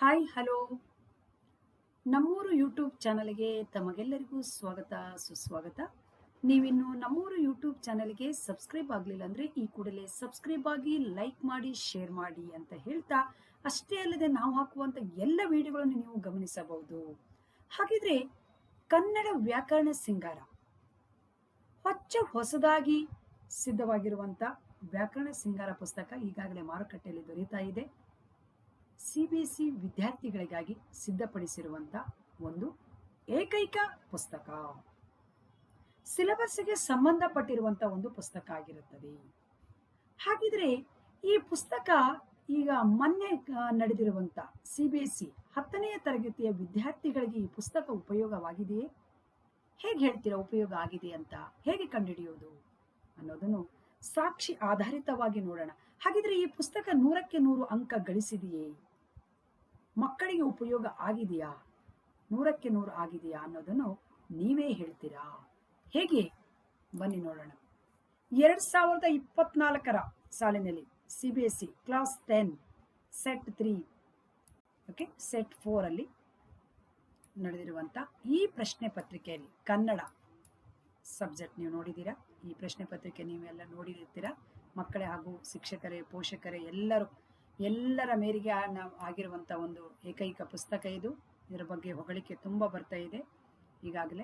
Hi hello ನಮ್ಮೂರು YouTube ಚಾನಲ್ಗೆ ತಮಗೆಲ್ಲರಿಗೂ ಸ್ವಾಗತ, ಸುಸ್ವಾಗತ. ನೀವಿನ್ನು ನಮ್ಮೂರು ಯೂಟ್ಯೂಬ್ ಚಾನಲ್ಗೆ ಸಬ್ಸ್ಕ್ರೈಬ್ ಆಗಲಿಲ್ಲ ಅಂದರೆ ಈ ಕೂಡಲೇ ಸಬ್ಸ್ಕ್ರೈಬ್ ಆಗಿ ಲೈಕ್ ಮಾಡಿ ಶೇರ್ ಮಾಡಿ ಅಂತ ಹೇಳ್ತಾ ಅಷ್ಟೇ ಅಲ್ಲದೆ ನಾವು ಹಾಕುವಂಥ ಎಲ್ಲ ವಿಡಿಯೋಗಳನ್ನು ನೀವು ಗಮನಿಸಬಹುದು. ಹಾಗಿದ್ರೆ ಕನ್ನಡ ವ್ಯಾಕರಣ ಸಿಂಗಾರ, ಹೊಚ್ಚ ಹೊಸದಾಗಿ ಸಿದ್ಧವಾಗಿರುವಂಥ ವ್ಯಾಕರಣ ಸಿಂಗಾರ ಪುಸ್ತಕ ಈಗಾಗಲೇ ಮಾರುಕಟ್ಟೆಯಲ್ಲಿ ದೊರೀತಾ ಇದೆ. ಸಿ ಬಿ ಎಸ್ ಸಿ ವಿದ್ಯಾರ್ಥಿಗಳಿಗಾಗಿ ಸಿದ್ಧಪಡಿಸಿರುವಂಥ ಒಂದು ಏಕೈಕ ಪುಸ್ತಕ. ಸಿಲೆಬಸ್ಗೆ ಸಂಬಂಧಪಟ್ಟಿರುವಂಥ ಒಂದು ಪುಸ್ತಕ ಆಗಿರುತ್ತದೆ. ಹಾಗಿದ್ರೆ ಈ ಪುಸ್ತಕ ಈಗ ಮೊನ್ನೆ ನಡೆದಿರುವಂತ ಸಿ ಬಿ ಎಸ್ ಸಿ ಹತ್ತನೆಯ ತರಗತಿಯ ವಿದ್ಯಾರ್ಥಿಗಳಿಗೆ ಈ ಪುಸ್ತಕ ಉಪಯೋಗವಾಗಿದೆಯೇ? ಹೇಗೆ ಹೇಳ್ತೀರಾ ಉಪಯೋಗ ಆಗಿದೆ ಅಂತ? ಹೇಗೆ ಕಂಡುಹಿಡಿಯೋದು ಅನ್ನೋದನ್ನು ಸಾಕ್ಷಿ ಆಧಾರಿತವಾಗಿ ನೋಡೋಣ. ಹಾಗಿದ್ರೆ ಈ ಪುಸ್ತಕ ನೂರಕ್ಕೆ ನೂರು ಅಂಕ ಗಳಿಸಿದೆಯೇ? ಮಕ್ಕಳಿಗೆ ಉಪಯೋಗ ಆಗಿದೆಯಾ? ನೂರಕ್ಕೆ ನೂರು ಆಗಿದೆಯಾ ಅನ್ನೋದನ್ನು ನೀವೇ ಹೇಳ್ತೀರಾ? ಹೇಗೆ? ಬನ್ನಿ ನೋಡೋಣ. ಎರಡ್ ಸಾವಿರದ ಇಪ್ಪತ್ನಾಲ್ಕರ ಸಾಲಿನಲ್ಲಿ C B S C class ten, set three, okay, set four ಅಲ್ಲಿ ನಡೆದಿರುವಂಥ ಈ ಪ್ರಶ್ನೆ ಪತ್ರಿಕೆಯಲ್ಲಿ ಕನ್ನಡ ಸಬ್ಜೆಕ್ಟ್ ನೀವು ನೋಡಿದ್ದೀರಾ? ಈ ಪ್ರಶ್ನೆ ಪತ್ರಿಕೆ ನೀವೆಲ್ಲ ನೋಡಿರ್ತೀರಾ? ಮಕ್ಕಳೇ ಹಾಗೂ ಶಿಕ್ಷಕರೇ, ಪೋಷಕರೇ ಎಲ್ಲರೂ ಎಲ್ಲರ ಮೇರೆಗೆ ನಾವು ಆಗಿರುವಂಥ ಒಂದು ಏಕೈಕ ಪುಸ್ತಕ ಇದು. ಇದರ ಬಗ್ಗೆ ಹೊಗಳಿಕೆ ತುಂಬ ಬರ್ತಾ ಇದೆ. ಈಗಾಗಲೇ.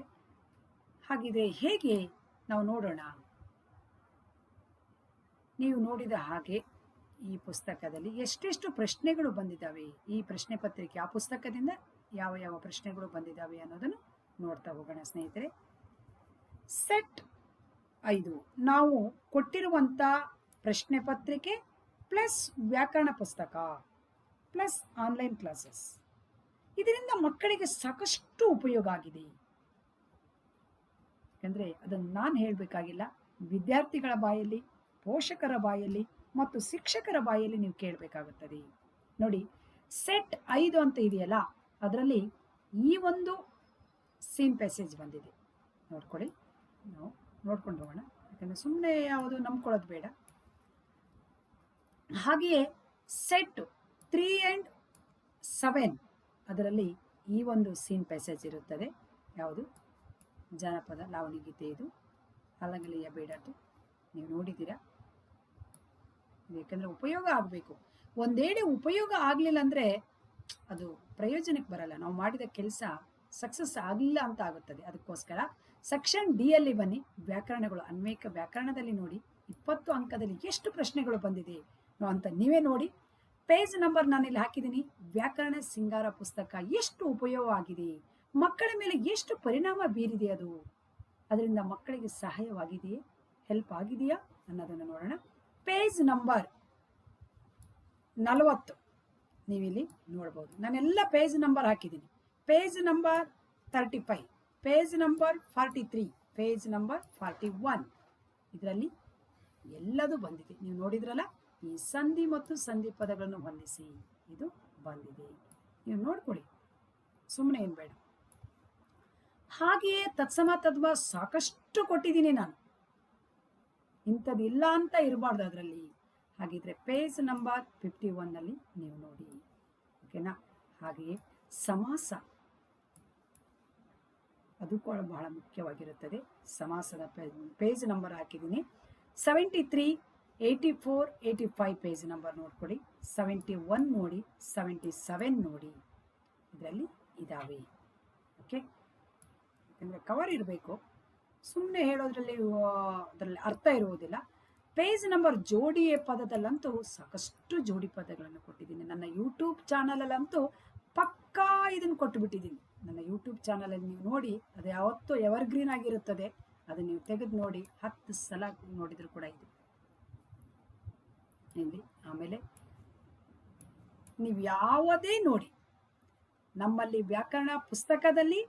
ಹಾಗಿದೆ ಹೇಗೆ ನಾವು ನೋಡೋಣ? ನೀವು ನೋಡಿದ ಹಾಗೆ ಈ ಪುಸ್ತಕದಲ್ಲಿ ಎಷ್ಟೆಷ್ಟು ಪ್ರಶ್ನೆಗಳು ಬಂದಿದ್ದಾವೆ? ಈ ಪ್ರಶ್ನೆ ಪತ್ರಿಕೆ ಆ ಪುಸ್ತಕದಿಂದ ಯಾವ ಯಾವ ಪ್ರಶ್ನೆಗಳು ಬಂದಿದ್ದಾವೆ ಅನ್ನೋದನ್ನು ನೋಡ್ತಾ ಹೋಗೋಣ ಸ್ನೇಹಿತರೆ. ಸೆಟ್ ಐದು. ನಾವು ಕೊಟ್ಟಿರುವಂಥ ಪ್ರಶ್ನೆ ಪತ್ರಿಕೆ ಪ್ಲಸ್ ವ್ಯಾಕರಣ ಪುಸ್ತಕ, ಪ್ಲಸ್ ಆನ್ಲೈನ್ ಕ್ಲಾಸಸ್. ಇದರಿಂದ ಮಕ್ಕಳಿಗೆ ಸಾಕಷ್ಟು ಉಪಯೋಗ ಆಗಿದೆ. ಯಾಕಂದರೆ ಅದನ್ನು ನಾನು ಹೇಳಬೇಕಾಗಿಲ್ಲ, ವಿದ್ಯಾರ್ಥಿಗಳ ಬಾಯಲ್ಲಿ, ಪೋಷಕರ ಬಾಯಲ್ಲಿ ಮತ್ತು ಶಿಕ್ಷಕರ ಬಾಯಲ್ಲಿ ನೀವು ಕೇಳಬೇಕಾಗುತ್ತದೆ. ನೋಡಿ, ಸೆಟ್ ಐದು ಅಂತ ಇದೆಯಲ್ಲ, ಅದರಲ್ಲಿ ಈ ಒಂದು ಸೇಮ್ ಪ್ಯಾಸೇಜ್ ಬಂದಿದೆ. ನೋಡ್ಕೊಳ್ಳಿ. ನಾವು ನೋಡ್ಕೊಂಡು ಹೋಗೋಣ. ಯಾಕಂದರೆ ಸುಮ್ಮನೆ ಯಾವುದು ನಂಬ್ಕೊಳ್ಳೋದು ಬೇಡ. ಹಾಗೆಯೇ ಸೆಟ್ ತ್ರೀ ಆ್ಯಂಡ್ ಸೆವೆನ್ ಅದರಲ್ಲಿ ಈ ಒಂದು ಸೀನ್ ಪ್ಯಾಸೇಜ್ ಇರುತ್ತದೆ. ಯಾವುದು? ಜಾನಪದ ಲಾವಣಿ ಗೀತೆ ಇದು ಅಲಂಗಲಿಯ ಬೇಡದ್ದು. ನೀವು ನೋಡಿದ್ದೀರಾ? ಏಕೆಂದರೆ ಉಪಯೋಗ ಆಗಬೇಕು. ಒಂದೇಳೆ ಉಪಯೋಗ ಆಗಲಿಲ್ಲ ಅಂದರೆ ಅದು ಪ್ರಯೋಜನಕ್ಕೆ ಬರಲ್ಲ. ನಾವು ಮಾಡಿದ ಕೆಲಸ ಸಕ್ಸಸ್ ಆಗಲಿಲ್ಲ ಅಂತ ಆಗುತ್ತದೆ. ಅದಕ್ಕೋಸ್ಕರ ಸೆಕ್ಷನ್ ಡಿ ಅಲ್ಲಿ ಬನ್ನಿ. ವ್ಯಾಕರಣಗಳು ಅನ್ವೇಕ ವ್ಯಾಕರಣದಲ್ಲಿ ನೋಡಿ. ಇಪ್ಪತ್ತು ಅಂಕದಲ್ಲಿ ಎಷ್ಟು ಪ್ರಶ್ನೆಗಳು ಬಂದಿದೆ? ಅಂತ ನೀವೇ ನೋಡಿ. ಪೇಜ್ ನಂಬರ್ ನಾನು ಇಲ್ಲಿ ಹಾಕಿದ್ದೀನಿ. ವ್ಯಾಕರಣ ಸಿಂಗಾರ ಪುಸ್ತಕ ಎಷ್ಟು ಉಪಯೋಗ ಆಗಿದೆ? ಮಕ್ಕಳ ಮೇಲೆ ಎಷ್ಟು ಪರಿಣಾಮ ಬೀರಿದೆ ಅದು? ಅದರಿಂದ ಮಕ್ಕಳಿಗೆ ಸಹಾಯವಾಗಿದೆಯೇ ಹೆಲ್ಪ್ ಆಗಿದೆಯಾ? ಅನ್ನೋದನ್ನು ನೋಡೋಣ. ಪೇಜ್ ನಂಬರ್ ನಲವತ್ತು. ನೀವಿಲ್ಲಿ ನೋಡ್ಬೋದು. ನಾನೆಲ್ಲ ಪೇಜ್ ನಂಬರ್ ಹಾಕಿದ್ದೀನಿ. Page number thirty five page number forty three page number forty one ಇದರಲ್ಲಿ ಎಲ್ಲದೂ ಬಂದಿದೆ. ನೀವು ನೋಡಿದ್ರಲ್ಲ? ಈ ಸಂಧಿ ಮತ್ತು ಸಂಧಿ ಪದಗಳನ್ನು ಹೊಂದಿಸಿ ಇದು ಬಂದಿದೆ. ನೀವು ನೋಡ್ಕೊಳ್ಳಿ. ಸುಮ್ಮನೆ ಏನು ಬೇಡ. ಹಾಗೆಯೇ ತತ್ಸಮ ತದ್ವ ಸಾಕಷ್ಟು ಕೊಟ್ಟಿದ್ದೀನಿ ನಾನು. ಇಂಥದ್ದು ಇಲ್ಲ ಅಂತ ಇರಬಾರ್ದು ಅದರಲ್ಲಿ. ಹಾಗಿದ್ರೆ ಪೇಜ್ ನಂಬರ್ ಫಿಫ್ಟಿ ಒನ್ನಲ್ಲಿ ನೀವು ನೋಡಿ. ಓಕೆನಾ? ಹಾಗೆಯೇ ಸಮಾಸ. ಅದು ಕೂಡ ಬಹಳ ಮುಖ್ಯವಾಗಿರುತ್ತದೆ. ಸಮಾಸದ ಪೇಜ್ ನಂಬರ್ ಹಾಕಿದ್ದೀನಿ. Seventy three eighty four eighty five page number ನೋಡ್ಕೊಡಿ seventy one ನೋಡಿ ಸೆವೆಂಟಿ ಸೆವೆನ್ ನೋಡಿ. ಇದರಲ್ಲಿ ಇದ್ದಾವೆ ಓಕೆ ಯಾಕಂದರೆ ಕವರ್ ಇರಬೇಕು. ಸುಮ್ಮನೆ ಹೇಳೋದ್ರಲ್ಲಿ ಅದರಲ್ಲಿ ಅರ್ಥ ಇರುವುದಿಲ್ಲ. ಪೇಜ್ ನಂಬರ್ ಜೋಡಿ ಪದದಲ್ಲಂತೂ ಸಾಕಷ್ಟು ಜೋಡಿ ಪದಗಳನ್ನು ಕೊಟ್ಟಿದ್ದೀನಿ. ನನ್ನ ಯೂಟ್ಯೂಬ್ ಚಾನಲಲ್ಲಂತೂ ಪಕ್ಕಾ ಇದನ್ನು ಕೊಟ್ಟುಬಿಟ್ಟಿದ್ದೀನಿ ನನ್ನ ಯೂಟ್ಯೂಬ್ ಚಾನಲಲ್ಲಿ ನೀವು ನೋಡಿ, ಅದು ಯಾವತ್ತೂ ಎವರ್ಗ್ರೀನ್ ಆಗಿರುತ್ತದೆ. ಅದನ್ನು ನೀವು ತೆಗೆದು ನೋಡಿ, ಹತ್ತು ಸಲ ನೋಡಿದರೂ ಕೂಡ ಇದು. ಇಲ್ಲಿ ಆಮೇಲೆ ನೀವು ಯಾವುದೇ ನೋಡಿ, ನಮ್ಮಲ್ಲಿ ವ್ಯಾಕರಣ ಪುಸ್ತಕದಲ್ಲಿ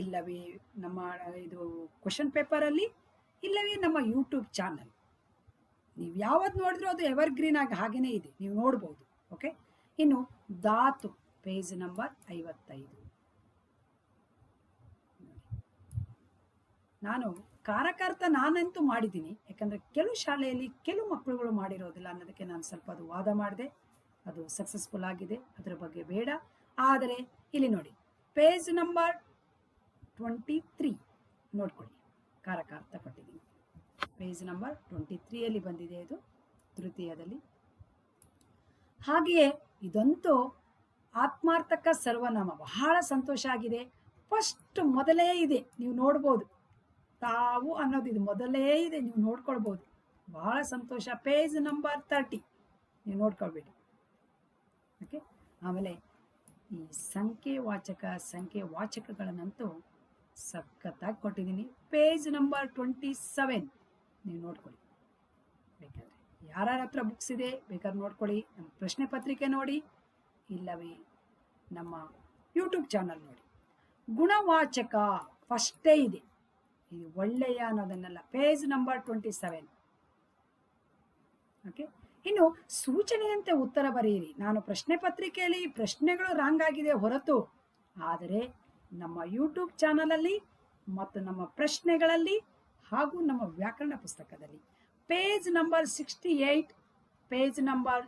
ಇಲ್ಲವೇ ನಮ್ಮ ಇದು ಕ್ವಶನ್ ಪೇಪರಲ್ಲಿ ಇಲ್ಲವೇ ನಮ್ಮ ಯೂಟ್ಯೂಬ್ ಚಾನಲ್ ನೀವು ಯಾವತ್ತು ನೋಡಿದ್ರೂ ಅದು ಎವರ್ಗ್ರೀನ್ ಆಗಿ ಹಾಗೇನೇ ಇದೆ. ನೀವು ನೋಡ್ಬೋದು ಓಕೆ ಇನ್ನು ಧಾತು ಪೇಜ್ ನಂಬರ್ ಐವತ್ತೈದು. ನಾನು ಕಾರಕಾರ್ಥ ನಾನಂತೂ ಮಾಡಿದ್ದೀನಿ. ಯಾಕಂದರೆ ಕೆಲವು ಶಾಲೆಯಲ್ಲಿ ಕೆಲವು ಮಕ್ಕಳುಗಳು ಮಾಡಿರೋದಿಲ್ಲ ಅನ್ನೋದಕ್ಕೆ ನಾನು ಸ್ವಲ್ಪ ಅದು ವಾದ ಮಾಡಿದೆ. ಅದು ಸಕ್ಸಸ್ಫುಲ್ ಆಗಿದೆ. ಅದರ ಬಗ್ಗೆ ಬೇಡ. ಆದರೆ ಇಲ್ಲಿ ನೋಡಿ ಪೇಜ್ ನಂಬರ್ ಟ್ವೆಂಟಿ ತ್ರೀ ನೋಡ್ಕೊಳ್ಳಿ. ಕಾರಕಾರ್ಥ ಕೊಟ್ಟಿದ್ದೀನಿ ಪೇಜ್ ನಂಬರ್ ಟ್ವೆಂಟಿ ತ್ರೀಯಲ್ಲಿ ಬಂದಿದೆ ಇದು, ತೃತೀಯದಲ್ಲಿ. ಹಾಗೆಯೇ ಇದಂತೂ ಆತ್ಮಾರ್ಥಕ ಸರ್ವನಾಮ. ಬಹಳ ಸಂತೋಷ ಆಗಿದೆ. ಫಸ್ಟ್ ಮೊದಲೇ ಇದೆ. ನೀವು ನೋಡ್ಬೋದು. ತಾವು ಅನ್ನೋದು ಇದು ಮೊದಲೇ ಇದೆ, ನೀವು ನೋಡ್ಕೊಳ್ಬೋದು. ಬಹಳ ಸಂತೋಷ. ಪೇಜ್ ನಂಬರ್ ತರ್ಟಿ ನೀವು ನೋಡ್ಕೊಳ್ಬೇಡಿ. ಓಕೆ ಆಮೇಲೆ ಈ ಸಂಖ್ಯೆ ವಾಚಕ ಸಂಖ್ಯೆ ವಾಚಕಗಳನ್ನಂತೂ ಸಖತ್ತಾಗಿ ಕೊಟ್ಟಿದ್ದೀನಿ. ಪೇಜ್ ನಂಬರ್ ಟ್ವೆಂಟಿ ಸೆವೆನ್ ನೀವು ನೋಡ್ಕೊಳ್ಳಿ. ಬೇಕಾದ್ರೆ ಯಾರ್ಯಾರ ಹತ್ರ ಬುಕ್ಸ್ ಇದೆ, ಬೇಕಾದ್ರೆ ನೋಡ್ಕೊಳ್ಳಿ. ನಮ್ಮ ಪ್ರಶ್ನೆ ಪತ್ರಿಕೆ ನೋಡಿ, ಇಲ್ಲವೇ ನಮ್ಮ ಯೂಟ್ಯೂಬ್ ಚಾನಲ್ ನೋಡಿ. ಗುಣವಾಚಕ ಫಸ್ಟೇ ಇದೆ. ಇದು ಒಳ್ಳೆಯ ಅನ್ನೋದನ್ನೆಲ್ಲ page number twenty seven okay ಇನ್ನು ಸೂಚನೆಯಂತೆ ಉತ್ತರ ಬರೆಯಿರಿ. ನಾನು ಪ್ರಶ್ನೆ ಪತ್ರಿಕೆಯಲ್ಲಿ ಪ್ರಶ್ನೆಗಳು ರಾಂಗ್ ಆಗಿದೆ ಹೊರತು, ಆದರೆ ನಮ್ಮ ಯೂಟ್ಯೂಬ್ ಚಾನಲಲ್ಲಿ ಮತ್ತು ನಮ್ಮ ಪ್ರಶ್ನೆಗಳಲ್ಲಿ ಹಾಗೂ ನಮ್ಮ ವ್ಯಾಕರಣ ಪುಸ್ತಕದಲ್ಲಿ page number sixty eight page number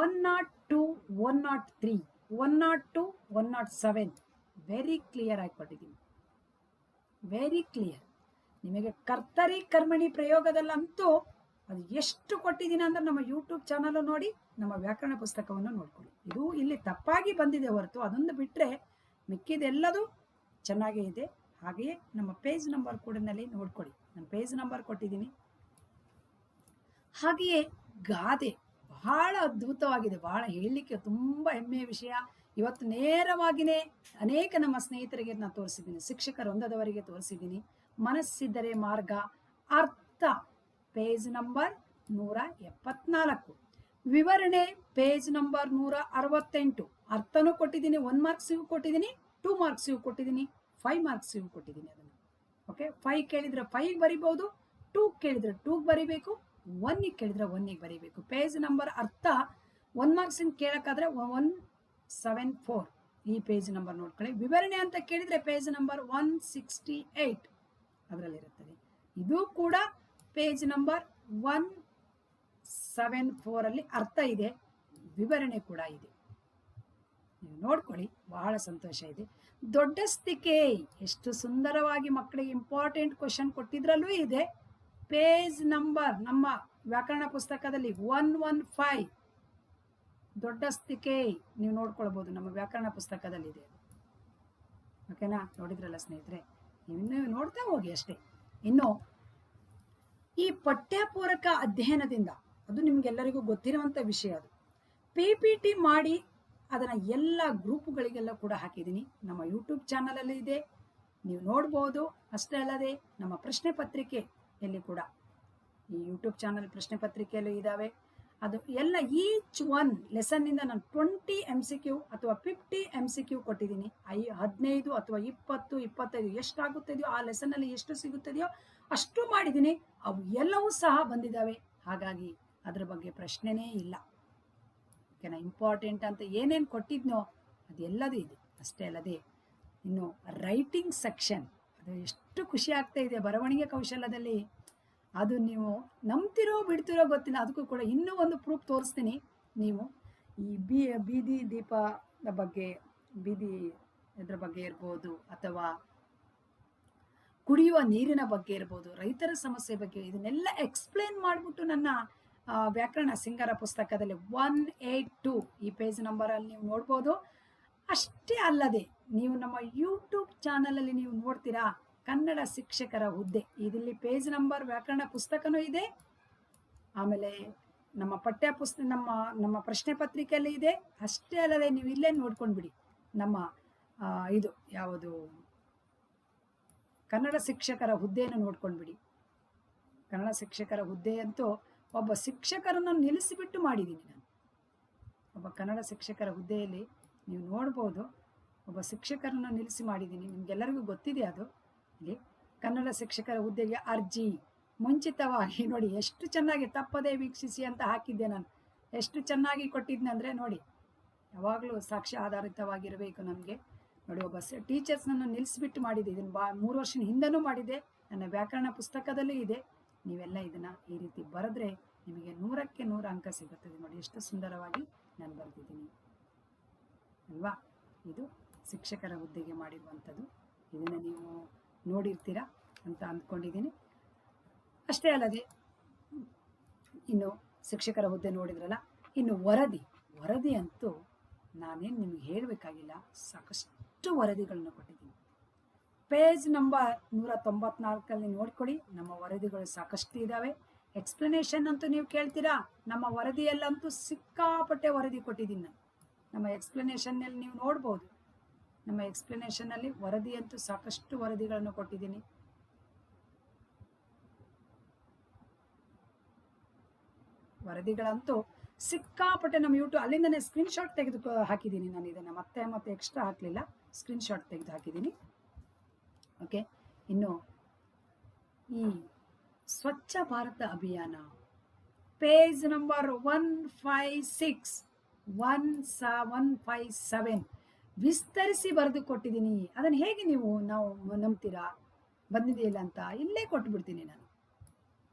one naught two one naught three one naught two one naught seven very clear ಆಗಿ ಕೊಟ್ಟಿದ್ದೀನಿ. ವೆರಿ ಕ್ಲಿಯರ್ ನಿಮಗೆ ಕರ್ತರಿ ಕರ್ಮಣಿ ಪ್ರಯೋಗದಲ್ಲಂತೂ ಅದು ಎಷ್ಟು ಕೊಟ್ಟಿದ್ದೀನಿ ಅಂದ್ರೆ ನಮ್ಮ ಯೂಟ್ಯೂಬ್ ಚಾನಲ್ ನೋಡಿ, ನಮ್ಮ ವ್ಯಾಕರಣ ಪುಸ್ತಕವನ್ನು ನೋಡ್ಕೊಳ್ಳಿ. ಇದು ಇಲ್ಲಿ ತಪ್ಪಾಗಿ ಬಂದಿದೆ ಹೊರತು ಅದೊಂದು ಬಿಟ್ಟರೆ ಮಿಕ್ಕಿದೆಲ್ಲದು ಚೆನ್ನಾಗೇ ಇದೆ. ಹಾಗೆಯೇ ನಮ್ಮ ಪೇಜ್ ನಂಬರ್ ಕೂಡ ನೋಡ್ಕೊಳ್ಳಿ. ನಾನು ಪೇಜ್ ನಂಬರ್ ಕೊಟ್ಟಿದ್ದೀನಿ. ಹಾಗೆಯೇ ಗಾದೆ ಬಹಳ ಅದ್ಭುತವಾಗಿದೆ. ಬಹಳ ಹೇಳಲಿಕ್ಕೆ ತುಂಬ ಹೆಮ್ಮೆಯ ವಿಷಯ. ಇವತ್ತು ನೇರವಾಗಿಯೇ ಅನೇಕ ನಮ್ಮ ಸ್ನೇಹಿತರಿಗೆ ನಾನು ತೋರಿಸಿದ್ದೀನಿ ಶಿಕ್ಷಕರೊಂದದವರಿಗೆ ತೋರಿಸಿದ್ದೀನಿ. ಮನಸ್ಸಿದ್ದರೆ ಮಾರ್ಗ, ಅರ್ಥ. ಪೇಜ್ ನಂಬರ್ ನೂರ ಎಪ್ಪತ್ನಾಲ್ಕು. ವಿವರಣೆ, ಪೇಜ್ ನಂಬರ್ ನೂರ ಅರವತ್ತೆಂಟು. ಅರ್ಥನೂ ಕೊಟ್ಟಿದ್ದೀನಿ ಒನ್ ಮಾರ್ಕ್ಸಿಗೂ ಕೊಟ್ಟಿದ್ದೀನಿ, ಟೂ ಮಾರ್ಕ್ಸಿಗೂ ಕೊಟ್ಟಿದ್ದೀನಿ, ಫೈವ್ ಮಾರ್ಕ್ಸಿಗೂ ಕೊಟ್ಟಿದ್ದೀನಿ ಅದನ್ನು. ಓಕೆ? ಫೈವ್ ಕೇಳಿದ್ರೆ ಫೈವ್ ಬರಿಬಹುದು ಟೂ ಕೇಳಿದ್ರೆ ಟೂಗೆ ಬರಿಬೇಕು, ಒನ್ನಿಗೆ ಕೇಳಿದ್ರೆ ಒನ್ನಿಗೆ ಬರಿಬೇಕು. ಪೇಜ್ ನಂಬರ್ ಅರ್ಥ ಒನ್ ಮಾರ್ಕ್ಸಿನ ಕೇಳೋಕ್ಕಾದ್ರೆ ಒನ್ ಸೆವೆನ್ ಫೋರ್ ಈ ಪೇಜ್ ನಂಬರ್ ನೋಡ್ಕೊಳ್ಳಿ. ವಿವರಣೆ ಅಂತ ಕೇಳಿದರೆ page number one sixty eight ಅದರಲ್ಲಿರುತ್ತದೆ. ಇದು ಕೂಡ ಪೇಜ್ ನಂಬರ್ ಒನ್ ಸೆವೆನ್ ಫೋರಲ್ಲಿ ಅರ್ಥ ಇದೆ. ವಿವರಣೆ ಕೂಡ ಇದೆ. ನೀವು ನೋಡ್ಕೊಳ್ಳಿ, ಬಹಳ ಸಂತೋಷ ಇದೆ. ದೊಡ್ಡ ದೊಡ್ಡಸ್ತಿಕೆ, ಎಷ್ಟು ಸುಂದರವಾಗಿ ಮಕ್ಕಳಿಗೆ ಇಂಪಾರ್ಟೆಂಟ್ ಕ್ವಶನ್ ಕೊಟ್ಟಿದ್ರಲ್ಲೂ ಇದೆ. ಪೇಜ್ ನಂಬರ್ ನಮ್ಮ ವ್ಯಾಕರಣ ಪುಸ್ತಕದಲ್ಲಿ ಒನ್ ಒನ್ ಫೈವ್ ದೊಡ್ಡಸ್ತಿಕೆ ನೀವು ನೋಡ್ಕೊಳ್ಬೋದು. ನಮ್ಮ ವ್ಯಾಕರಣ ಪುಸ್ತಕದಲ್ಲಿದೆ ಓಕೆನಾ? ನೋಡಿದ್ರಲ್ಲ ಸ್ನೇಹಿತರೆ? ನೀವು ಇನ್ನೂ ನೋಡ್ತಾ ಹೋಗಿ ಅಷ್ಟೇ. ಇನ್ನು ಈ ಪಠ್ಯಪೂರಕ ಅಧ್ಯಯನದಿಂದ, ಅದು ನಿಮ್ಗೆಲ್ಲರಿಗೂ ಗೊತ್ತಿರುವಂಥ ವಿಷಯ ಅದು. ಪಿ ಪಿ ಟಿ ಮಾಡಿ ಅದನ್ನು ಎಲ್ಲ ಗ್ರೂಪ್ಗಳಿಗೆಲ್ಲ ಕೂಡ ಹಾಕಿದ್ದೀನಿ. ನಮ್ಮ ಯೂಟ್ಯೂಬ್ ಚಾನಲಲ್ಲಿ ಇದೆ. ನೀವು ನೋಡ್ಬೋದು. ಅಷ್ಟೇ ಅಲ್ಲದೆ ನಮ್ಮ ಪ್ರಶ್ನೆ ಪತ್ರಿಕೆಯಲ್ಲಿ ಕೂಡ ಈ ಯೂಟ್ಯೂಬ್ ಚಾನಲ್ ಪ್ರಶ್ನೆ ಪತ್ರಿಕೆಯಲ್ಲೂ ಇದ್ದಾವೆ ಅದು ಎಲ್ಲ ಈಚ್ ಒನ್ ಲೆಸನ್ನಿಂದ ನಾನು ಟ್ವೆಂಟಿ ಎಂ ಸಿ ಕ್ಯೂ ಅಥವಾ ಫಿಫ್ಟಿ ಎಂ ಸಿ ಕ್ಯೂ ಕೊಟ್ಟಿದ್ದೀನಿ. ಐ ಹದಿನೈದು ಅಥವಾ ಇಪ್ಪತ್ತು, ಇಪ್ಪತ್ತೈದು ಎಷ್ಟಾಗುತ್ತದೆಯೋ ಆ ಲೆಸನ್ನಲ್ಲಿ ಎಷ್ಟು ಸಿಗುತ್ತದೆಯೋ ಅಷ್ಟು ಮಾಡಿದ್ದೀನಿ. ಅವು ಎಲ್ಲವೂ ಸಹ ಬಂದಿದ್ದಾವೆ. ಹಾಗಾಗಿ ಅದರ ಬಗ್ಗೆ ಪ್ರಶ್ನೆನೇ ಇಲ್ಲ. ಓಕೆನಾ ಇಂಪಾರ್ಟೆಂಟ್ ಅಂತ ಏನೇನು ಕೊಟ್ಟಿದ್ನೋ ಅದೆಲ್ಲದೂ ಇದೆ. ಅಷ್ಟೇ ಅಲ್ಲದೆ ಇನ್ನು ರೈಟಿಂಗ್ ಸೆಕ್ಷನ್ ಅದು ಎಷ್ಟು ಖುಷಿ ಆಗ್ತಾ ಇದೆ ಬರವಣಿಗೆ ಕೌಶಲ್ಯದಲ್ಲಿ ಅದು ನೀವು ನಂಬ್ತಿರೋ ಬಿಡ್ತಿರೋ ಗೊತ್ತಿಲ್ಲ, ಅದಕ್ಕೂ ಕೂಡ ಇನ್ನೂ ಒಂದು ಪ್ರೂಫ್ ತೋರಿಸ್ತೀನಿ ನೀವು. ಈ ಬಿ, ಬೀದಿ ದೀಪದ ಬಗ್ಗೆ, ಬೀದಿ ಇದ್ರ ಬಗ್ಗೆ ಇರ್ಬೋದು ಅಥವಾ ಕುಡಿಯುವ ನೀರಿನ ಬಗ್ಗೆ ಇರ್ಬೋದು, ರೈತರ ಸಮಸ್ಯೆ ಬಗ್ಗೆ ಇದನ್ನೆಲ್ಲ ಎಕ್ಸ್ಪ್ಲೇನ್ ಮಾಡಿಬಿಟ್ಟು ನನ್ನ ವ್ಯಾಕರಣ ಸಿಂಗಾರ ಪುಸ್ತಕದಲ್ಲಿ ಒನ್ ಏಯ್ಟ್ ಟು ಈ ಪೇಜ್ ನಂಬರಲ್ಲಿ ನೀವು ನೋಡ್ಬೋದು. ಅಷ್ಟೇ ಅಲ್ಲದೆ, ನೀವು ನಮ್ಮ ಯೂಟ್ಯೂಬ್ ಚಾನಲಲ್ಲಿ ನೀವು ನೋಡ್ತೀರಾ? ಕನ್ನಡ ಶಿಕ್ಷಕರ ಹುದ್ದೆ. ಇದಿಲ್ಲಿ ಪೇಜ್ ನಂಬರ್ ವ್ಯಾಕರಣ ಪುಸ್ತಕನೂ ಇದೆ. ಆಮೇಲೆ ನಮ್ಮ ಪಠ್ಯ ಪುಸ್ತಕ ನಮ್ಮ ನಮ್ಮ ಪ್ರಶ್ನೆ ಪತ್ರಿಕೆಯಲ್ಲಿ ಇದೆ. ಅಷ್ಟೇ ಅಲ್ಲದೆ ನೀವು ಇಲ್ಲೇ ನೋಡ್ಕೊಂಡ್ಬಿಡಿ. ನಮ್ಮ ಇದು ಯಾವುದು? ಕನ್ನಡ ಶಿಕ್ಷಕರ ಹುದ್ದೆಯನ್ನು ನೋಡ್ಕೊಂಡ್ಬಿಡಿ. ಕನ್ನಡ ಶಿಕ್ಷಕರ ಹುದ್ದೆ ಅಂತೂ ಒಬ್ಬ ಶಿಕ್ಷಕರನ್ನು ನಿಲ್ಲಿಸಿಬಿಟ್ಟು ಮಾಡಿದ್ದೀನಿ ನಾನು. ಒಬ್ಬ ಕನ್ನಡ ಶಿಕ್ಷಕರ ಹುದ್ದೆಯಲ್ಲಿ ನೀವು ನೋಡ್ಬೋದು, ಒಬ್ಬ ಶಿಕ್ಷಕರನ್ನು ನಿಲ್ಲಿಸಿ ಮಾಡಿದ್ದೀನಿ. ನಿಮಗೆಲ್ಲರಿಗೂ ಗೊತ್ತಿದೆ ಅದು. ಇಲ್ಲಿ ಕನ್ನಡ ಶಿಕ್ಷಕರ ಹುದ್ದೆಗೆ ಅರ್ಜಿ. ಮುಂಚಿತವಾಗಿ ನೋಡಿ, ಎಷ್ಟು ಚೆನ್ನಾಗಿ ತಪ್ಪದೇ ವೀಕ್ಷಿಸಿ ಅಂತ ಹಾಕಿದ್ದೆ ನಾನು. ಎಷ್ಟು ಚೆನ್ನಾಗಿ ಕೊಟ್ಟಿದ್ದೆ ಅಂದರೆ ನೋಡಿ, ಯಾವಾಗಲೂ ಸಾಕ್ಷ್ಯ ಆಧಾರಿತವಾಗಿರಬೇಕು ನಮಗೆ. ನೋಡಿ, ಒಬ್ಬ ಟೀಚರ್ಸ್ನನ್ನು ನಿಲ್ಲಿಸ್ಬಿಟ್ಟು ಮಾಡಿದೆ. ಇದನ್ನು ಬಾ, ಮೂರು ವರ್ಷದ ಹಿಂದನೂ ಮಾಡಿದೆ. ನನ್ನ ವ್ಯಾಕರಣ ಪುಸ್ತಕದಲ್ಲೂ ಇದೆ. ನೀವೆಲ್ಲ ಇದನ್ನು ಈ ರೀತಿ ಬರೆದ್ರೆ ನಿಮಗೆ ನೂರಕ್ಕೆ ನೂರು ಅಂಕ ಸಿಗುತ್ತದೆ ನೋಡಿ. ಎಷ್ಟು ಸುಂದರವಾಗಿ ನಾನು ಬರೆದಿದ್ದೀನಿ. ಅಲ್ವಾ? ಇದು ಶಿಕ್ಷಕರ ಹುದ್ದೆಗೆ ಮಾಡಿರುವಂಥದ್ದು. ಇದನ್ನು ನೀವು ನೋಡಿರ್ತೀರಾ ಅಂತ ಅಂದ್ಕೊಂಡಿದ್ದೀನಿ. ಅಷ್ಟೇ ಅಲ್ಲದೆ, ಇನ್ನು ಶಿಕ್ಷಕರ ಹುದ್ದೆ ನೋಡಿದ್ರಲ್ಲ, ಇನ್ನು ವರದಿ ವರದಿ ಅಂತೂ ನಾನೇನು ನಿಮಗೆ ಹೇಳಬೇಕಾಗಿಲ್ಲ, ಸಾಕಷ್ಟು ವರದಿಗಳನ್ನು ಕೊಟ್ಟಿದ್ದೀನಿ. ಪೇಜ್ ನಂಬರ್ ನೂರ ತೊಂಬತ್ನಾಲ್ಕಲ್ಲಿ ನೋಡ್ಕೊಳ್ಳಿ ನಮ್ಮ ವರದಿಗಳು ಸಾಕಷ್ಟು ಇದ್ದಾವೆ ಎಕ್ಸ್ಪ್ಲನೇಷನ್ ಅಂತೂ ನೀವು ಕೇಳ್ತೀರಾ, ನಮ್ಮ ವರದಿಯಲ್ಲಂತೂ ಸಿಕ್ಕಾಪಟ್ಟೆ ವರದಿ ಕೊಟ್ಟಿದ್ದೀನಿ. ನಾನು ನಮ್ಮ ಎಕ್ಸ್ಪ್ಲನೇಷನ್ನಲ್ಲಿ ನೀವು ನೋಡ್ಬೋದು. ನಮ್ಮ ಎಕ್ಸ್ಪ್ಲನೇಷನಲ್ಲಿ ವರದಿ ಅಂತೂ ಸಾಕಷ್ಟು ವರದಿಗಳನ್ನು ಕೊಟ್ಟಿದ್ದೀನಿ. ವರದಿಗಳಂತೂ ಸಿಕ್ಕಾಪಟ್ಟೆ ನಮ್ಮ ಯೂಟ್ಯೂಬ್ ಅಲ್ಲಿಂದನೇ ಸ್ಕ್ರೀನ್ಶಾಟ್ ತೆಗೆದು ಹಾಕಿದ್ದೀನಿ ನಾನು ಇದನ್ನು. ಮತ್ತೆ ಮತ್ತೆ ಎಕ್ಸ್ಟ್ರಾ ಹಾಕಲಿಲ್ಲ ಸ್ಕ್ರೀನ್ಶಾಟ್ ತೆಗೆದು ಹಾಕಿದ್ದೀನಿ. ಓಕೆ ಇನ್ನು ಈ Swachh Bharat Abhiyan page number one five six one ಸ ಒನ್ ಫೈ ಸೆವೆನ್ ವಿಸ್ತರಿಸಿ ಬರೆದು ಕೊಟ್ಟಿದ್ದೀನಿ. ಅದನ್ನು ಹೇಗೆ ನೀವು ನಾವು ನಂಬ್ತೀರಾ? ಬಂದಿದೆಯಲ್ಲ ಅಂತ ಇಲ್ಲೇ ಕೊಟ್ಬಿಡ್ತೀನಿ ನಾನು.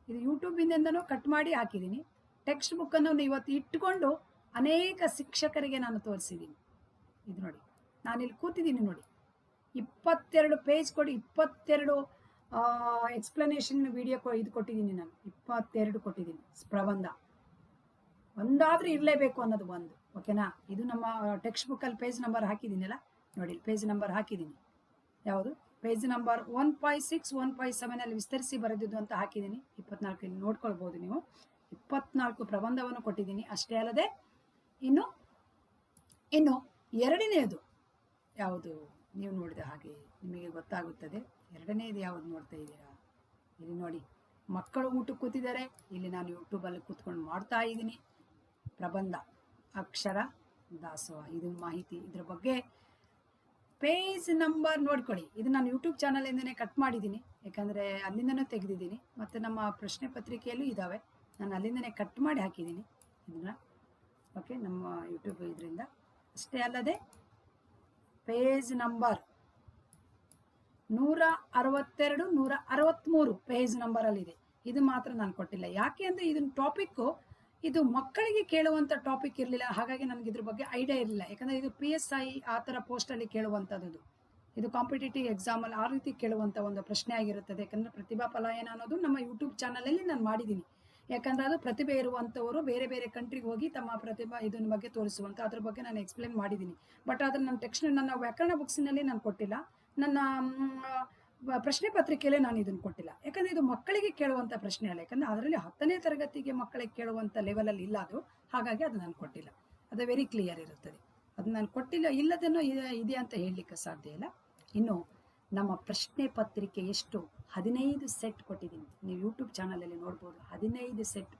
ಇದು ಯೂಟ್ಯೂಬಿಂದನೂ ಕಟ್ ಮಾಡಿ ಹಾಕಿದ್ದೀನಿ. ಟೆಕ್ಸ್ಟ್ ಬುಕ್ಕನ್ನು ಇವತ್ತು ಇಟ್ಟುಕೊಂಡು ಅನೇಕ ಶಿಕ್ಷಕರಿಗೆ ನಾನು ತೋರಿಸಿದ್ದೀನಿ. ಇದು ನೋಡಿ, ನಾನಿಲ್ಲಿ ಕೂತಿದ್ದೀನಿ ನೋಡಿ. ಇಪ್ಪತ್ತೆರಡು ಪೇಜ್ ಕೊಡಿ, ಇಪ್ಪತ್ತೆರಡು ಎಕ್ಸ್ಪ್ಲನೇಷನ್ ವಿಡಿಯೋ ಇದು ಕೊಟ್ಟಿದ್ದೀನಿ ನಾನು. ಇಪ್ಪತ್ತೆರಡು ಕೊಟ್ಟಿದ್ದೀನಿ. ಪ್ರಬಂಧ. ಒಂದಾದ್ರೂ ಇರಲೇಬೇಕು ಅನ್ನೋದು ಒಂದು. ಓಕೆನಾ? ಇದು ನಮ್ಮ ಟೆಕ್ಸ್ಟ್ ಬುಕ್ಕಲ್ಲಿ ಪೇಜ್ ನಂಬರ್ ಹಾಕಿದ್ದೀನಲ್ಲ? ನೋಡಿ ಪೇಜ್ ನಂಬರ್ ಹಾಕಿದ್ದೀನಿ. ಯಾವುದು? Page number one five six one five ಸೆವೆನಲ್ಲಿ ವಿಸ್ತರಿಸಿ ಬರೆದಿದ್ದು ಅಂತ ಹಾಕಿದ್ದೀನಿ. ಇಪ್ಪತ್ನಾಲ್ಕು ಇಲ್ಲಿ ನೋಡ್ಕೊಳ್ಬೋದು ನೀವು. ಇಪ್ಪತ್ನಾಲ್ಕು ಪ್ರಬಂಧವನ್ನು ಕೊಟ್ಟಿದ್ದೀನಿ. ಅಷ್ಟೇ ಅಲ್ಲದೆ, ಇನ್ನು ಇನ್ನು ಎರಡನೆಯದು ಯಾವುದು? ನೀವು ನೋಡಿದ ಹಾಗೆ ನಿಮಗೆ ಗೊತ್ತಾಗುತ್ತದೆ. ಎರಡನೇದು ಯಾವುದು ನೋಡ್ತಾ ಇದ್ದೀರಾ? ಇಲ್ಲಿ ನೋಡಿ, ಮಕ್ಕಳು ಊಟಕ್ಕೆ ಕೂತಿದ್ದಾರೆ. ಇಲ್ಲಿ ನಾನು ಯೂಟ್ಯೂಬಲ್ಲಿ ಕೂತ್ಕೊಂಡು ಮಾಡ್ತಾ ಇದ್ದೀನಿ. ಪ್ರಬಂಧ. ಅಕ್ಷರ ದಾಸೋಹ. ಇದು ಮಾಹಿತಿ. ಇದ್ರ ಬಗ್ಗೆ ಪೇಜ್ ನಂಬರ್ ನೋಡ್ಕೊಳ್ಳಿ. ಇದು ನಾನು ಯೂಟ್ಯೂಬ್ ಚಾನಲಿಂದನೇ ಕಟ್ ಮಾಡಿದ್ದೀನಿ. ಯಾಕಂದರೆ ಅಲ್ಲಿಂದನೂ ತೆಗೆದಿದ್ದೀನಿ. ಮತ್ತು ನಮ್ಮ ಪ್ರಶ್ನೆ ಪತ್ರಿಕೆಯಲ್ಲೂ ಇದ್ದಾವೆ ನಾನು ಅಲ್ಲಿಂದನೇ ಕಟ್ ಮಾಡಿ ಹಾಕಿದ್ದೀನಿ. ಇದನ್ನು. ಓಕೆ, ನಮ್ಮ ಯೂಟ್ಯೂಬ್ ಇದರಿಂದ. ಅಷ್ಟೇ ಅಲ್ಲದೆ ಪೇಜ್ ನಂಬರ್ ನೂರ ಅರವತ್ತೆರಡು, ನೂರ ಅರವತ್ತ್ಮೂರು ಪೇಜ್ ನಂಬರಲ್ಲಿದೆ. ಇದು ಮಾತ್ರ ನಾನು ಕೊಟ್ಟಿಲ್ಲ. ಯಾಕೆ ಅಂದರೆ ಇದನ್ನ ಟಾಪಿಕ್ಕು ಇದು ಮಕ್ಕಳಿಗೆ ಕೇಳುವಂಥ ಟಾಪಿಕ್ ಇರಲಿಲ್ಲ, ಹಾಗಾಗಿ ನಮ್ಗೆ ಇದ್ರ ಬಗ್ಗೆ ಐಡಿಯಾ ಇರಲಿಲ್ಲ. ಯಾಕಂದರೆ ಇದು ಪಿ ಎಸ್ ಐ ಆ ಥರ ಪೋಸ್ಟಲ್ಲಿ ಕೇಳುವಂಥದ್ದು ಇದು ಕಾಂಪಿಟೇಟಿವ್ ಎಕ್ಸಾಮಲ್ಲಿ ಆ ರೀತಿ ಕೇಳುವಂಥ ಒಂದು ಪ್ರಶ್ನೆ ಆಗಿರುತ್ತದೆ. ಯಾಕಂದರೆ ಪ್ರತಿಭಾ ಪಲಾಯನ ಅನ್ನೋದು ನಮ್ಮ ಯೂಟ್ಯೂಬ್ ಚಾನಲಲ್ಲಿ ನಾನು ಮಾಡಿದ್ದೀನಿ ಯಾಕಂದರೆ ಅದು ಪ್ರತಿಭೆ ಇರುವಂಥವರು ಬೇರೆ ಬೇರೆ ಕಂಟ್ರಿಗೆ ಹೋಗಿ ತಮ್ಮ ಪ್ರತಿಭಾ ಇದನ್ನ ಬಗ್ಗೆ ತೋರಿಸುವಂಥ ಅದ್ರ ಬಗ್ಗೆ ನಾನು ಎಕ್ಸ್ಪ್ಲೇನ್ ಮಾಡಿದ್ದೀನಿ ಬಟ್ ಅದನ್ನು ನನ್ನ ಟೆಕ್ಸ್ಟ್ ನನ್ನ ವ್ಯಾಕರಣ ಬುಕ್ಸಿನಲ್ಲಿ ನಾನು ಕೊಟ್ಟಿಲ್ಲ. ನನ್ನ ಪ್ರಶ್ನೆ ಪತ್ರಿಕೆಯಲ್ಲೇ ನಾನು ಇದನ್ನು ಕೊಟ್ಟಿಲ್ಲ. ಯಾಕಂದರೆ ಇದು ಮಕ್ಕಳಿಗೆ ಕೇಳುವಂಥ ಪ್ರಶ್ನೆ ಅಲ್ಲ. ಯಾಕಂದರೆ ಅದರಲ್ಲಿ ಹತ್ತನೇ ತರಗತಿಗೆ ಮಕ್ಕಳಿಗೆ ಕೇಳುವಂಥ ಲೆವೆಲಲ್ಲಿ ಇಲ್ಲ ಅದು. ಹಾಗಾಗಿ ಅದು ನಾನು ಕೊಟ್ಟಿಲ್ಲ. ಅದು ವೆರಿ ಕ್ಲಿಯರ್ ಇರುತ್ತದೆ. ಅದು ನಾನು ಕೊಟ್ಟಿಲ್ಲ, ಇಲ್ಲದನ್ನು ಇದೆ- ಅಂತ ಹೇಳಲಿಕ್ಕೆ ಸಾಧ್ಯ ಇಲ್ಲ. ಇನ್ನು ನಮ್ಮ ಪ್ರಶ್ನೆ ಪತ್ರಿಕೆ ಎಷ್ಟು? ಹದಿನೈದು ಸೆಟ್ ಕೊಟ್ಟಿದ್ದೀನಿ. ನೀವು ಯೂಟ್ಯೂಬ್ ಚಾನಲಲ್ಲಿ ನೋಡ್ಬೋದು. ಹದಿನೈದು ಸೆಟ್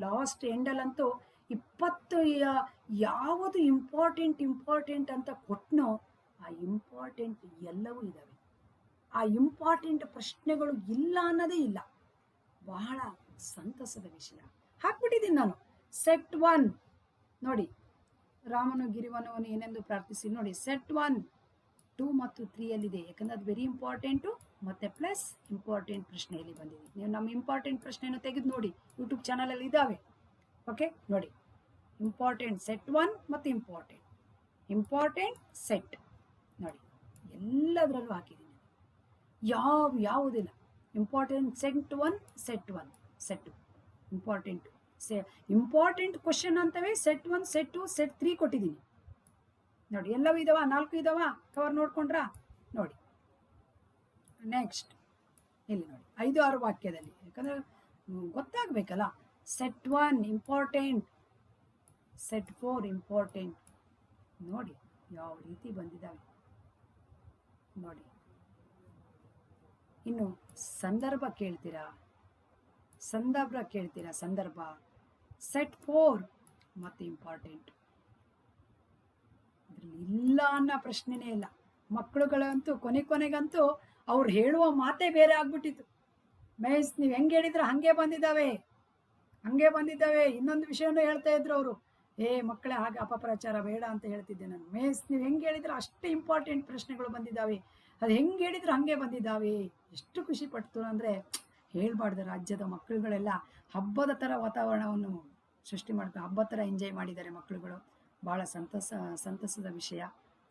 ಲಾಸ್ಟ್ ಎಂಡಲ್ಲಂತೂ ಇಪ್ಪತ್ತು ಯಾವುದು ಇಂಪಾರ್ಟೆಂಟ್ ಇಂಪಾರ್ಟೆಂಟ್ ಅಂತ ಕೊಟ್ಟನೋ ಆ ಇಂಪಾರ್ಟೆಂಟ್ ಎಲ್ಲವೂ ಇದ್ದಾವೆ ಆ ಇಂಪಾರ್ಟೆಂಟ್ ಪ್ರಶ್ನೆಗಳು ಇಲ್ಲ ಅನ್ನೋದೇ ಇಲ್ಲ. ಬಹಳ ಸಂತಸದ ವಿಷಯ. ಹಾಕ್ಬಿಟ್ಟಿದ್ದೀನಿ ನಾನು. ಸೆಟ್ ಒನ್ ನೋಡಿ, ರಾಮನು ಗಿರಿವನವನು ಏನೆಂದು ಪ್ರಾರ್ಥಿಸಿ ನೋಡಿ. ಸೆಟ್ ಒನ್ ಟೂ ಮತ್ತು ತ್ರೀಯಲ್ಲಿದೆ ಯಾಕಂದ್ರೆ ಅದು ವೆರಿ ಇಂಪಾರ್ಟೆಂಟು ಮತ್ತೆ ಪ್ಲಸ್ ಇಂಪಾರ್ಟೆಂಟ್ ಪ್ರಶ್ನೆಯಲ್ಲಿ ಬಂದಿದೆ. ನೀವು ನಮ್ಮ ಇಂಪಾರ್ಟೆಂಟ್ ಪ್ರಶ್ನೆಯನ್ನು ತೆಗೆದು ನೋಡಿ. ಯೂಟ್ಯೂಬ್ ಚಾನಲಲ್ಲಿ ಇದ್ದಾವೆ. ಓಕೆ ನೋಡಿ. ಇಂಪಾರ್ಟೆಂಟ್ ಸೆಟ್ ಒನ್ ಮತ್ತು ಇಂಪಾರ್ಟೆಂಟ್ ಇಂಪಾರ್ಟೆಂಟ್ ಸೆಟ್ ನೋಡಿ. ಎಲ್ಲದರಲ್ಲೂ ಹಾಕಿದ್ದೀನಿ. ಯಾವ ಯಾವುದಿಲ್ಲ. Important set one set one set important ಸೆ important question ಅಂತವೇ set one set two set three ಕೊಟ್ಟಿದ್ದೀನಿ. ನೋಡಿ, ಎಲ್ಲವೂ ಇದಾವ, ನಾಲ್ಕು ಇದಾವ ಕವರ್ ನೋಡ್ಕೊಂಡ್ರಾ? ನೋಡಿ. ನೆಕ್ಸ್ಟ್ ಇಲ್ಲಿ ನೋಡಿ, ಐದು, ಆರು ವಾಕ್ಯದಲ್ಲಿ. ಯಾಕಂದ್ರೆ ಗೊತ್ತಾಗ್ಬೇಕಲ್ಲ. Set one important set four important ನೋಡಿ, ಯಾವ ರೀತಿ ಬಂದಿದ್ದಾವೆ. ನೋಡಿ. ಇನ್ನು ಸಂದರ್ಭ ಕೇಳ್ತೀರಾ? ಸಂದರ್ಭ ಕೇಳ್ತೀರಾ? ಸಂದರ್ಭ. Set four. ಮತ್ತೆ ಇಂಪಾರ್ಟೆಂಟ್ ಇಲ್ಲ ಅನ್ನೋ ಪ್ರಶ್ನೆನೇ ಇಲ್ಲ. ಮಕ್ಕಳುಗಳಂತೂ, ಕೊನೆ ಕೊನೆಗಂತೂ ಅವ್ರು ಹೇಳುವ ಮಾತೇ ಬೇರೆ ಆಗ್ಬಿಟ್ಟಿತ್ತು. ಮೇಸ್ ನೀವು ಹೆಂಗೆ ಹೇಳಿದ್ರೆ ಹಾಗೆ ಬಂದಿದ್ದಾವೆ. ಹಂಗೆ ಬಂದಿದ್ದಾವೆ. ಇನ್ನೊಂದು ವಿಷಯನೂ ಹೇಳ್ತಾ ಇದ್ರು ಅವರು. ಏ, ಮಕ್ಕಳೇ, ಹಾಗೆ ಅಪಪ್ರಚಾರ ಬೇಡ ಅಂತ ಹೇಳ್ತಿದ್ದೆ ನಾನು. ಮೇಸ್ ನೀವು ಹೆಂಗೆ ಹೇಳಿದ್ರೆ ಅಷ್ಟು ಇಂಪಾರ್ಟೆಂಟ್ ಪ್ರಶ್ನೆಗಳು ಬಂದಿದ್ದಾವೆ. ಅದು ಹೆಂಗೆ ಹೇಳಿದ್ರು ಹಾಗೆ ಬಂದಿದ್ದಾವೆ. ಎಷ್ಟು ಖುಷಿ ಪಡ್ತು ಅಂದರೆ ಹೇಳ್ಬಾರ್ದು ರಾಜ್ಯದ ಮಕ್ಕಳುಗಳೆಲ್ಲ ಹಬ್ಬದ ಥರ ವಾತಾವರಣವನ್ನು ಸೃಷ್ಟಿ ಮಾಡ್ತಾ ಹಬ್ಬದ ಥರ ಎಂಜಾಯ್ ಮಾಡಿದ್ದಾರೆ ಮಕ್ಕಳುಗಳು. ಭಾಳ ಸಂತಸ, ಸಂತಸದ ವಿಷಯ.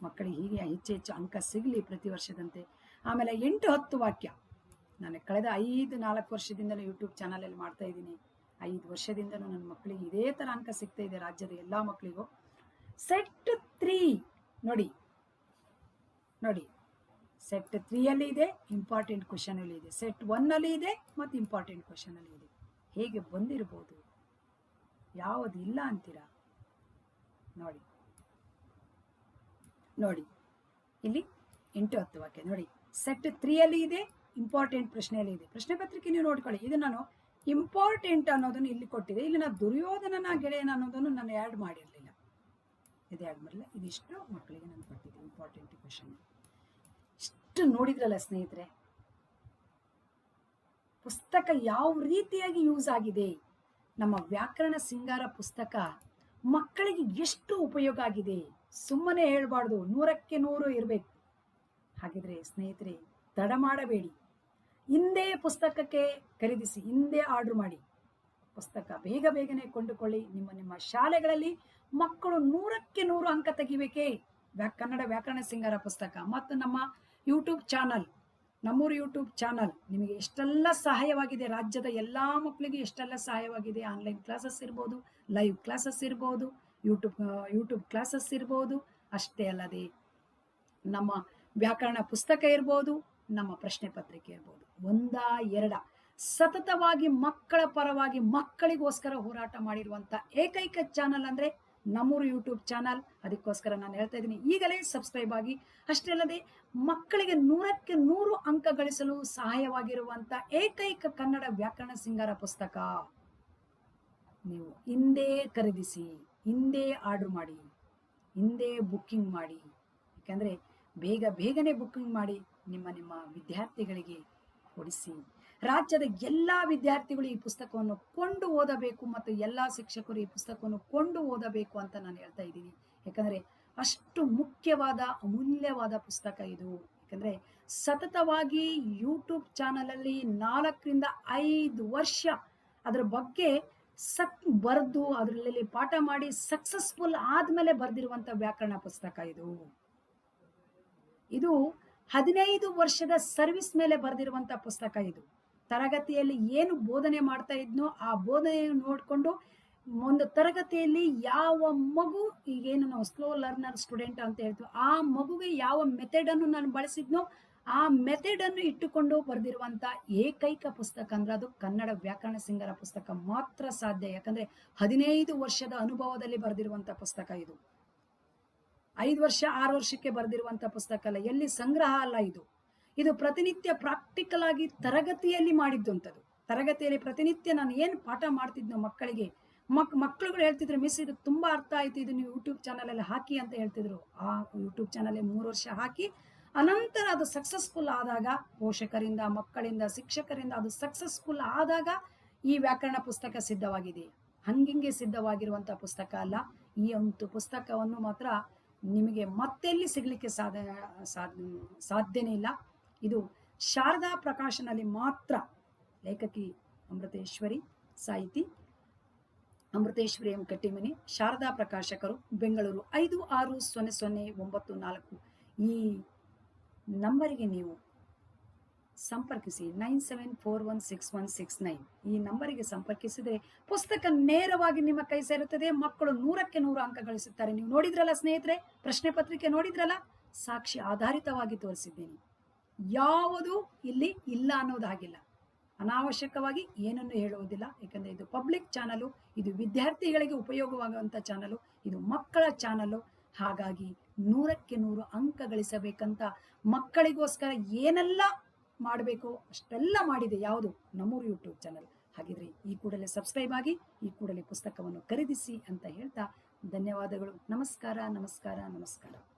ಮಕ್ಕಳಿಗೆ ಹೀಗೆ ಹೆಚ್ಚು ಹೆಚ್ಚು ಅಂಕ ಸಿಗಲಿ ಪ್ರತಿ ವರ್ಷದಂತೆ. ಆಮೇಲೆ ಎಂಟು ಹತ್ತು ವಾಕ್ಯ. ನಾನು ಕಳೆದ ಐದು, ನಾಲ್ಕು ವರ್ಷದಿಂದಲೂ ಯೂಟ್ಯೂಬ್ ಚಾನಲಲ್ಲಿ ಮಾಡ್ತಾ ಇದ್ದೀನಿ. ಐದು ವರ್ಷದಿಂದಲೂ ನನ್ನ ಮಕ್ಕಳಿಗೆ ಇದೇ ಥರ ಅಂಕ ಸಿಗ್ತಾ ಇದೆ ರಾಜ್ಯದ ಎಲ್ಲ ಮಕ್ಕಳಿಗೂ. ಸೆಟ್ ತ್ರೀ ನೋಡಿ. ನೋಡಿ. ಸೆಟ್ ತ್ರೀಯಲ್ಲಿ ಇದೆ ಇಂಪಾರ್ಟೆಂಟ್ ಕ್ವಶನಲ್ಲಿ ಇದೆ. ಸೆಟ್ ಒನ್ನಲ್ಲಿ ಇದೆ ಮತ್ತು ಇಂಪಾರ್ಟೆಂಟ್ ಕ್ವಶನಲ್ಲಿ ಇದೆ. ಹೇಗೆ ಬಂದಿರ್ಬೋದು? ಯಾವುದು ಇಲ್ಲ ಅಂತೀರಾ? ನೋಡಿ. ನೋಡಿ. ಇಲ್ಲಿ ಎಂಟು ಹತ್ತು ವಾಕ್ಯ. ನೋಡಿ. ಸೆಟ್ ತ್ರೀಯಲ್ಲಿ ಇದೆ ಇಂಪಾರ್ಟೆಂಟ್ ಪ್ರಶ್ನೆಯಲ್ಲಿ ಇದೆ. ಪ್ರಶ್ನೆ ಪತ್ರಿಕೆ ನೀವು ನೋಡ್ಕೊಳ್ಳಿ. ಇದು ನಾನು ಇಂಪಾರ್ಟೆಂಟ್ ಅನ್ನೋದನ್ನು ಇಲ್ಲಿ ಕೊಟ್ಟಿದೆ. ಇಲ್ಲಿ ನಾನು ದುರ್ಯೋಧನನ ಗೆಳೆಯನ ಅನ್ನೋದನ್ನು ನಾನು ಆ್ಯಡ್ ಮಾಡಿರಲಿಲ್ಲ. ಇದು ಆ್ಯಡ್ ಮಾಡಲಿಲ್ಲ ಇದಿಷ್ಟು ಮಕ್ಕಳಿಗೆ ನಾನು ಕೊಟ್ಟಿದ್ದೆ ಇಂಪಾರ್ಟೆಂಟ್ ಕ್ವಶನ್ ಇಷ್ಟು ನೋಡಿದ್ರಲ್ಲ ಸ್ನೇಹಿತರೆ? ಪುಸ್ತಕ ಯಾವ ರೀತಿಯಾಗಿ ಯೂಸ್ ಆಗಿದೆ? ನಮ್ಮ ವ್ಯಾಕರಣ ಸಿಂಗಾರ ಪುಸ್ತಕ ಮಕ್ಕಳಿಗೆ ಎಷ್ಟು ಉಪಯೋಗ ಆಗಿದೆ? ಸುಮ್ಮನೆ ಹೇಳ್ಬಾರ್ದು, ನೂರಕ್ಕೆ ನೂರು ಇರಬೇಕು. ಹಾಗಿದ್ರೆ ಸ್ನೇಹಿತರೆ, ತಡ ಮಾಡಬೇಡಿ. ಹಿಂದೆ ಪುಸ್ತಕಕ್ಕೆ ಖರೀದಿಸಿ, ಹಿಂದೆ ಆರ್ಡರ್ ಮಾಡಿ. ಪುಸ್ತಕ ಬೇಗ ಬೇಗನೆ ಕೊಂಡುಕೊಳ್ಳಿ. ನಿಮ್ಮ ನಿಮ್ಮ ಶಾಲೆಗಳಲ್ಲಿ ಮಕ್ಕಳು ನೂರಕ್ಕೆ ನೂರು ಅಂಕ ತೆಗಿಬೇಕೇ? ವ್ಯಾ, ಕನ್ನಡ ವ್ಯಾಕರಣ ಸಿಂಗಾರ ಪುಸ್ತಕ ಮತ್ತು ನಮ್ಮ ಯೂಟ್ಯೂಬ್ ಚಾನಲ್, ನಮ್ಮೂರು ಯೂಟ್ಯೂಬ್ ಚಾನಲ್, ನಿಮಗೆ ಎಷ್ಟೆಲ್ಲ ಸಹಾಯವಾಗಿದೆ, ರಾಜ್ಯದ ಎಲ್ಲ ಮಕ್ಕಳಿಗೆ ಎಷ್ಟೆಲ್ಲ ಸಹಾಯವಾಗಿದೆ ಆನ್ಲೈನ್ ಕ್ಲಾಸಸ್ ಇರ್ಬೋದು ಲೈವ್ ಕ್ಲಾಸಸ್ ಇರ್ಬೋದು, ಯೂಟ್ಯೂಬ್ ಯೂಟ್ಯೂಬ್ ಕ್ಲಾಸಸ್ ಇರ್ಬೋದು, ಅಷ್ಟೇ ಅಲ್ಲದೆ ನಮ್ಮ ವ್ಯಾಕರಣ ಪುಸ್ತಕ ಇರ್ಬೋದು, ನಮ್ಮ ಪ್ರಶ್ನೆ ಪತ್ರಿಕೆ ಇರ್ಬೋದು, ಒಂದ, ಎರಡ. ಸತತವಾಗಿ ಮಕ್ಕಳ ಪರವಾಗಿ ಮಕ್ಕಳಿಗೋಸ್ಕರ ಹೋರಾಟ ಮಾಡಿರುವಂಥ ಏಕೈಕ ಚಾನಲ್ ಅಂದ್ರೆ ನಮ್ಮೂರು ಯೂಟ್ಯೂಬ್ ಚಾನಲ್. ಅದಕ್ಕೋಸ್ಕರ ನಾನು ಹೇಳ್ತಾ ಇದ್ದೀನಿ, ಈಗಲೇ ಸಬ್ಸ್ಕ್ರೈಬ್ ಆಗಿ. ಅಷ್ಟೇ ಅಲ್ಲದೆ, ಮಕ್ಕಳಿಗೆ ನೂರಕ್ಕೆ ನೂರು ಅಂಕ ಗಳಿಸಲು ಸಹಾಯವಾಗಿರುವಂತ ಏಕೈಕ ಕನ್ನಡ ವ್ಯಾಕರಣ ಸಿಂಗಾರ ಪುಸ್ತಕ ನೀವು ಹಿಂದೆ ಖರೀದಿಸಿ, ಹಿಂದೆ ಆರ್ಡರ್ ಮಾಡಿ, ಹಿಂದೆ ಬುಕ್ಕಿಂಗ್ ಮಾಡಿ. ಯಾಕಂದ್ರೆ ಬೇಗ ಬೇಗನೆ ಬುಕ್ಕಿಂಗ್ ಮಾಡಿ ನಿಮ್ಮ ನಿಮ್ಮ ವಿದ್ಯಾರ್ಥಿಗಳಿಗೆ ಕೊಡಿಸಿ. ರಾಜ್ಯದ ಎಲ್ಲ ವಿದ್ಯಾರ್ಥಿಗಳು ಈ ಪುಸ್ತಕವನ್ನು ಕೊಂಡು ಓದಬೇಕು ಮತ್ತು ಎಲ್ಲ ಶಿಕ್ಷಕರು ಈ ಪುಸ್ತಕವನ್ನು ಕೊಂಡು ಓದಬೇಕು ಅಂತ ನಾನು ಹೇಳ್ತಾ ಇದ್ದೀನಿ. ಯಾಕಂದ್ರೆ ಅಷ್ಟು ಮುಖ್ಯವಾದ, ಅಮೂಲ್ಯವಾದ ಪುಸ್ತಕ ಇದು. ಯಾಕಂದ್ರೆ ಸತತವಾಗಿ ಯೂಟ್ಯೂಬ್ ಚಾನಲಲ್ಲಿ ನಾಲ್ಕರಿಂದ ಐದು ವರ್ಷ ಅದರ ಬಗ್ಗೆ ಸಕ್ ಬರೆದು ಅದರಲ್ಲಿ ಪಾಠ ಮಾಡಿ ಸಕ್ಸಸ್ಫುಲ್ ಆದ್ಮೇಲೆ ಬರೆದಿರುವಂತ ವ್ಯಾಕರಣ ಪುಸ್ತಕ ಇದು. ಇದು ಹದಿನೈದು ವರ್ಷದ ಸರ್ವಿಸ್ ಮೇಲೆ ಬರೆದಿರುವಂತ ಪುಸ್ತಕ ಇದು. ತರಗತಿಯಲ್ಲಿ ಏನು ಬೋಧನೆ ಮಾಡ್ತಾ ಇದ್ನೋ ಆ ಬೋಧನೆಯನ್ನು ನೋಡಿಕೊಂಡು ಒಂದು ತರಗತಿಯಲ್ಲಿ ಯಾವ ಮಗು, ಈಗೇನು ನಾವು ಸ್ಲೋ ಲರ್ನರ್ ಸ್ಟೂಡೆಂಟ್ ಅಂತ ಹೇಳ್ತೀವಿ, ಆ ಮಗುಗೆ ಯಾವ ಮೆಥಡ್ ಅನ್ನು ನಾನು ಬಳಸಿದ್ನೋ ಆ ಮೆಥಡ್ ಅನ್ನು ಇಟ್ಟುಕೊಂಡು ಬರೆದಿರುವಂತ ಏಕೈಕ ಪುಸ್ತಕ ಅಂದ್ರೆ ಅದು ಕನ್ನಡ ವ್ಯಾಕರಣ ಸಿಂಗರ ಪುಸ್ತಕ ಮಾತ್ರ ಸಾಧ್ಯ. ಯಾಕಂದ್ರೆ ಹದಿನೈದು ವರ್ಷದ ಅನುಭವದಲ್ಲಿ ಬರೆದಿರುವಂತ ಪುಸ್ತಕ ಇದು. ಐದು ವರ್ಷ, ಆರು ವರ್ಷಕ್ಕೆ ಬರೆದಿರುವಂತ ಪುಸ್ತಕ ಅಲ್ಲ, ಎಲ್ಲಿ ಸಂಗ್ರಹ ಅಲ್ಲ ಇದು. ಇದು ಪ್ರತಿನಿತ್ಯ ಪ್ರಾಕ್ಟಿಕಲ್ ಆಗಿ ತರಗತಿಯಲ್ಲಿ ಮಾಡಿದ್ದಂಥದ್ದು ತರಗತಿಯಲ್ಲಿ ಪ್ರತಿನಿತ್ಯ ನಾನು ಏನು ಪಾಠ ಮಾಡ್ತಿದ್ನೋ ಮಕ್ಕಳಿಗೆ, ಮಕ್ ಮಕ್ಕಳುಗಳು ಹೇಳ್ತಿದ್ರು, ಮಿಸ್ ಇದು ತುಂಬಾ ಅರ್ಥ ಆಯ್ತು, ಇದು ನೀವು ಯೂಟ್ಯೂಬ್ ಚಾನಲ್ ಅಲ್ಲಿ ಹಾಕಿ ಅಂತ ಹೇಳ್ತಿದ್ರು. ಆ ಯೂಟ್ಯೂಬ್ ಚಾನಲ್ ಮೂರು ವರ್ಷ ಹಾಕಿ, ಅನಂತರ ಅದು ಸಕ್ಸಸ್ಫುಲ್ ಆದಾಗ, ಪೋಷಕರಿಂದ, ಮಕ್ಕಳಿಂದ, ಶಿಕ್ಷಕರಿಂದ ಅದು ಸಕ್ಸಸ್ಫುಲ್ ಆದಾಗ ಈ ವ್ಯಾಕರಣ ಪುಸ್ತಕ ಸಿದ್ಧವಾಗಿದೆ. ಹಂಗಿಂಗೆ ಸಿದ್ಧವಾಗಿರುವಂತಹ ಪುಸ್ತಕ ಅಲ್ಲ. ಈ ಒಂದು ಪುಸ್ತಕವನ್ನು ಮಾತ್ರ ನಿಮಗೆ ಮತ್ತೆಲ್ಲಿ ಸಿಗ್ಲಿಕ್ಕೆ ಸಾಧ್ಯ ಸಾಧ್ಯನೇ ಇಲ್ಲ. ಇದು ಶಾರದಾ ಪ್ರಕಾಶನಲ್ಲಿ ಮಾತ್ರ ಲೇಖಕಿ ಅಮೃತೇಶ್ವರಿ ಸಾಹಿತಿ. ಅಮೃತೇಶ್ವರಿ ಎಂ ಕಟ್ಟಿಮನಿ, ಶಾರದಾ ಪ್ರಕಾಶಕರು, ಬೆಂಗಳೂರು ಐದು ಆರು ಸೊನ್ನೆ ಸೊನ್ನೆ ಒಂಬತ್ತು ನಾಲ್ಕು. ಈ ನಂಬರಿಗೆ ನೀವು ಸಂಪರ್ಕಿಸಿ nine seven four one six one six nine. ಈ ನಂಬರಿಗೆ ಸಂಪರ್ಕಿಸಿದರೆ ಪುಸ್ತಕ ನೇರವಾಗಿ ನಿಮ್ಮ ಕೈ ಸೇರುತ್ತದೆ, ಮಕ್ಕಳು ನೂರಕ್ಕೆ ನೂರು ಅಂಕ ಗಳಿಸುತ್ತಾರೆ. ನೀವು ನೋಡಿದ್ರಲ್ಲ ಸ್ನೇಹಿತರೆ, ಪ್ರಶ್ನೆ ಪತ್ರಿಕೆ ನೋಡಿದ್ರಲ್ಲ? ಸಾಕ್ಷಿ ಆಧಾರಿತವಾಗಿ ತೋರಿಸಿದ್ದೇನೆ. ಯಾವುದು ಇಲ್ಲಿ ಇಲ್ಲ ಅನ್ನೋದಾಗಿಲ್ಲ. ಅನಾವಶ್ಯಕವಾಗಿ ಏನನ್ನು ಹೇಳುವುದಿಲ್ಲ. ಯಾಕಂದರೆ ಇದು ಪಬ್ಲಿಕ್ ಚಾನಲು ಇದು ವಿದ್ಯಾರ್ಥಿಗಳಿಗೆ ಉಪಯೋಗವಾಗುವಂಥ ಚಾನಲು ಇದು ಮಕ್ಕಳ ಚಾನಲು ಹಾಗಾಗಿ ನೂರಕ್ಕೆ ನೂರು ಅಂಕ ಗಳಿಸಬೇಕಂತ ಮಕ್ಕಳಿಗೋಸ್ಕರ ಏನೆಲ್ಲ ಮಾಡಬೇಕು ಅಷ್ಟೆಲ್ಲ ಮಾಡಿದೆ ಯಾವುದು? ನಮ್ಮೂರು ಯೂಟ್ಯೂಬ್ ಚಾನಲ್ ಹಾಗಿದ್ರೆ ಈ ಕೂಡಲೇ ಸಬ್ಸ್ಕ್ರೈಬ್ ಆಗಿ, ಈ ಕೂಡಲೇ ಪುಸ್ತಕವನ್ನು ಖರೀದಿಸಿ ಅಂತ ಹೇಳ್ತಾ ಧನ್ಯವಾದಗಳು. ನಮಸ್ಕಾರ ನಮಸ್ಕಾರ ನಮಸ್ಕಾರ.